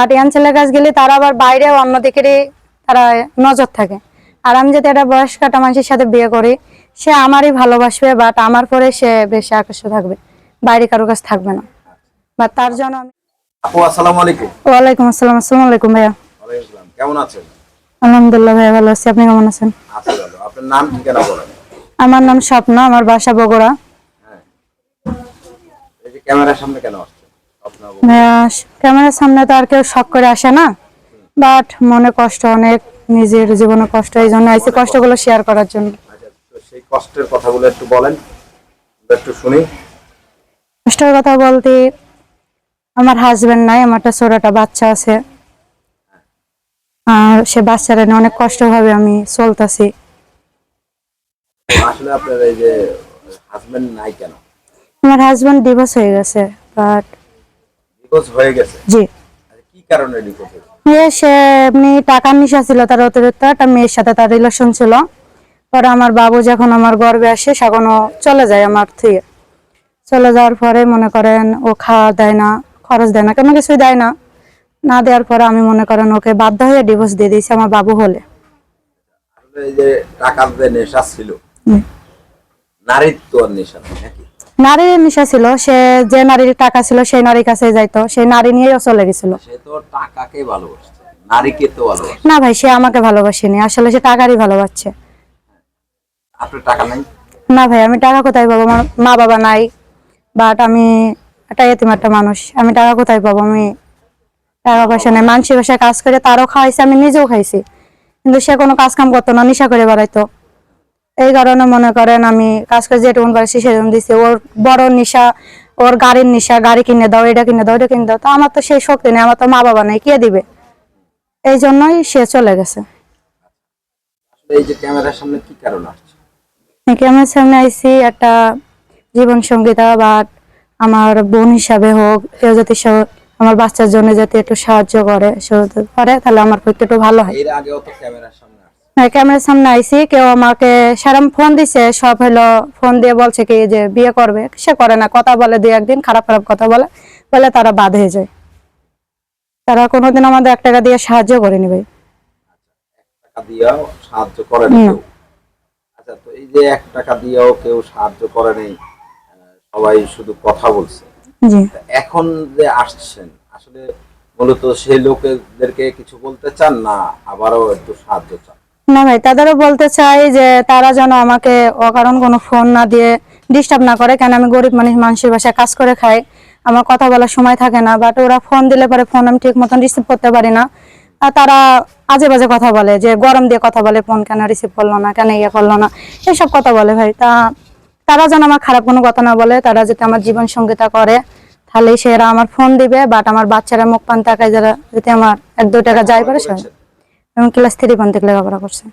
আর ইয়ান ছেলের কাছে গেলে তারা আবার বাইরে অন্যদিকে তারা নজর থাকে। আর আমি যদি একটা বয়স্ক একটা মানুষের সাথে বিয়ে করি সে আমারই ভালোবাসবে বাট আমার পরে সে বেশি আকর্ষ থাকবে। বাইরে কারোর কাছে থাকবে না। বা তার জন্য আমি আসসালামু আলাইকুম। ওয়ালাইকুম আসসালাম আসসালামু আলাইকুম ভাইয়া। ওয়ালাইকুম কেমন আছেন? আলহামদুলিল্লাহ ভাইয়া ভালো আছি। আপনি কেমন আছেন? আছি ভালো। আপনার নাম ঠিকানা বলেন। আমার নাম স্বপ্ন আমার বাসা বগুড়া। হ্যাঁ। এই যে ক্যামেরার সামনে কেন আসছেন? ক্যামেরার সামনে তো আর কেউ শখ করে আসে না। বাট মনে কষ্ট অনেক নিজের জীবনে কষ্ট এই জন্য আইসি কষ্টগুলো শেয়ার করার জন্য। আচ্ছা সেই কষ্টের কথাগুলো একটু বলেন একটু শুনি। কষ্টের কথা বলতে আমার হাজবেন্ড নাই আমার একটা ছোটটা বাচ্চা আছে। আর সে বাচ্চারা নিয়ে অনেক কষ্ট ভাবে আমি চলতেছি। আসলে আপনার এই যে হাজবেন্ড নাই কেন? আমার হাজবেন্ড ডিভোর্স হয়ে গেছে বাট ডিভোর্স হয়ে গেছে। জি। কি কারণে ডিভোর্স হয়েছে? মেয়ে সে এমনি টাকার নিশা ছিল তার অতিরিক্ত একটা মেয়ের সাথে তার রিলেশন ছিল। পরে আমার বাবু যখন আমার গর্বে আসে তখনও চলে যায় আমার থেকে। চলে যাওয়ার পরে মনে করেন ও খাওয়া দেয় না খরচ দেয় না কোনো কিছুই দেয় না। না দেওয়ার পরে আমি মনে করেন ওকে বাধ্য হয়ে ডিভোর্স দিয়ে দিয়েছি আমার বাবু হলে। টাকার যে নেশা ছিল। নারীত্ব নেশা নাকি? নারীর নেশা ছিল সে যে নারীর টাকা ছিল সেই নারীর কাছে যাইতো সেই নারী নিয়েও চলে গেছিল। সে তো টাকাকে ভালোবাসছে নারীকে তো ভালোবাসে না ভাই সে আমাকে ভালোবাসেনি আসলে সে টাকারই ভালোবাসছে। আপনার টাকা নাই? না ভাই আমি টাকা কোথায় পাবো? আমার মা বাবা নাই বাট আমি একটা এতিম একটা মানুষ আমি টাকা কোথায় পাবো? আমি টাকা পয়সা নেই। মানসি বাসায় কাজ করে তারও খাইছে আমি নিজেও খাইছি। কিন্তু সে কোনো কাজ কাম করতো না নেশা করে বেড়াইতো। এই কারণে মনে করেন আমি কাজ করে যেটুকুন পারছি সেরকম দিছি। ওর বড় নেশা ওর গাড়ির নেশা গাড়ি কিনে দাও এটা কিনে দাও এটা কিনে দাও। তো আমার তো সেই শক্তি নেই আমার তো মা বাবা নেই কে দিবে? এই জন্যই সে চলে গেছে। এই যে ক্যামেরার সামনে কি কারণ আসছে? সামনে একটা জীবন সঙ্গীতা বা আমার বোন হিসাবে হোক কেউ যদি সহ- আমার বাচ্চার জন্য যাতে একটু সাহায্য করে করে তাহলে আমার পক্ষে একটু ভালো হয়। এর আগেও তো ক্যামেরার সামনে হ্যাঁ, ক্যামেরার সামনে আইসি কেউ আমাকে সারাম ফোন দিছে সব হলো ফোন দিয়ে বলছে কি যে বিয়ে করবে। সে করে না কথা বলে দুই একদিন খারাপ খারাপ কথা বলে বলে তারা বাদ হয়ে যায়। তারা কোনোদিন আমাদের এক টাকা দিয়ে সাহায্য ভাই। টাকা দিয়েও সাহায্য করে। কেউ? আচ্ছা তো এই যে এক টাকা দিয়েও কেউ সাহায্য করে নেই সবাই শুধু কথা বলছে। এখন যে আসছেন আসলে মূলত সেই লোকেদেরকে কিছু বলতে চান না আবারও একটু সাহায্য চান? না ভাই, তাদেরও বলতে চাই যে তারা যেন আমাকে অকারণ কোনো ফোন না দিয়ে ডিস্টার্ব না করে। কেন আমি গরিব মানুষ, মানুষের বাসায় কাজ করে খাই। আমার কথা বলার সময় থাকে না বাট ওরা ফোন দিলে পরে ফোন আমি ঠিক মতন রিসিভ করতে পারি না। আর তারা আজে বাজে কথা বলে, যে গরম দিয়ে কথা বলে ফোন কেন রিসিভ করল না, কেন ইয়ে করল না এইসব কথা বলে ভাই। তা তারা যেন আমার খারাপ কোনো কথা না বলে, তারা যদি আমার জীবন সঙ্গীতা করে, তাহলে সেরা আমার ফোন দিবে বাট আমার বাচ্চারা মুখ পান তাকায় যারা যদি আমার এক দু টাকা যায় পারে? এবং ক্লাস থ্রি পর্যন্ত লেখাপড়া করছে।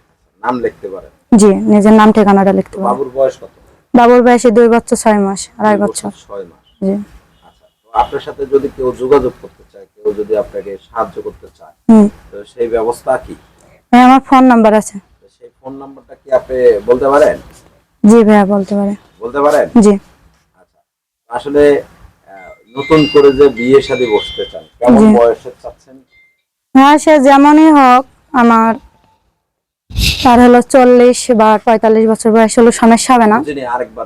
নাম লিখতে পারেন জি নিজের নাম ঠিকানাটা লিখতে পারব বাবুর বয়স কত? বাবুর বয়সে দুই বছর ছয় মাস আড়াই বছর ছয় মাস। জি। আচ্ছা আপনার সাথে যদি কেউ যোগাযোগ করতে চায় কেউ যদি আপনাকে সাহায্য করতে চায় হুম। তো সেই ব্যবস্থা কি? ভাই আমার ফোন নাম্বার আছে। সেই ফোন নাম্বারটা কি আপনি বলতে পারেন? জি ভাইয়া বলতে পারে। বলতে পারেন? জি। আচ্ছা আসলে নতুন করে যে বিয়ে শাদী বসতে চান কেমন জি। বয়সের চাচ্ছেন? হ্যাঁ সে যেমনই হোক আমার তার হলো চল্লিশ বা পঁয়তাল্লিশ বছর বয়স হলো সমস্যা হবে না। আরেকবার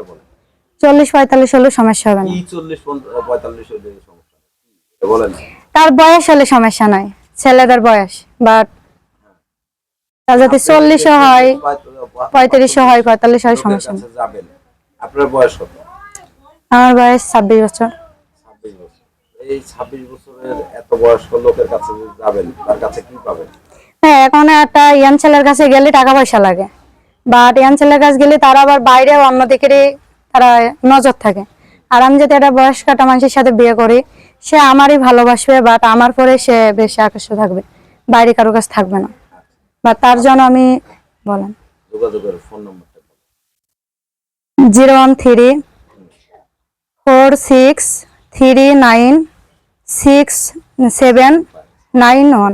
চল্লিশ পঁয়তাল্লিশ হলেও সমস্যা হবে না। হলে তার বয়স হলে সমস্যা নাই। ছেলেদের বয়স বাট তার যদি চল্লিশও হয় পঁয়ত্রিশও হয় পঁয়তাল্লিশ হয় সমস্যা আপনার বয়স কত? আমার বয়স ছাব্বিশ বছর। এই ছাব্বিশ বছরের এত বয়স্ক লোকের কাছে যাবেন তার কাছে কি পাবেন? হ্যাঁ এখন একটা ইয়ান ছেলের কাছে গেলে টাকা পয়সা লাগে। বাট ইয়ান ছেলের কাছে গেলে তারা আবার বাইরে অন্যদিকে তারা নজর থাকে। আর আমি যদি একটা বয়স্ক একটা মানুষের সাথে বিয়ে করি, সে আমারই ভালোবাসবে বাট আমার পরে সে বেশি আকর্ষ থাকবে। বাইরে কারোর কাছে থাকবে না। বা তার জন্য আমি বলেন। Zero one three, four six, three nine, six, seven, nine one.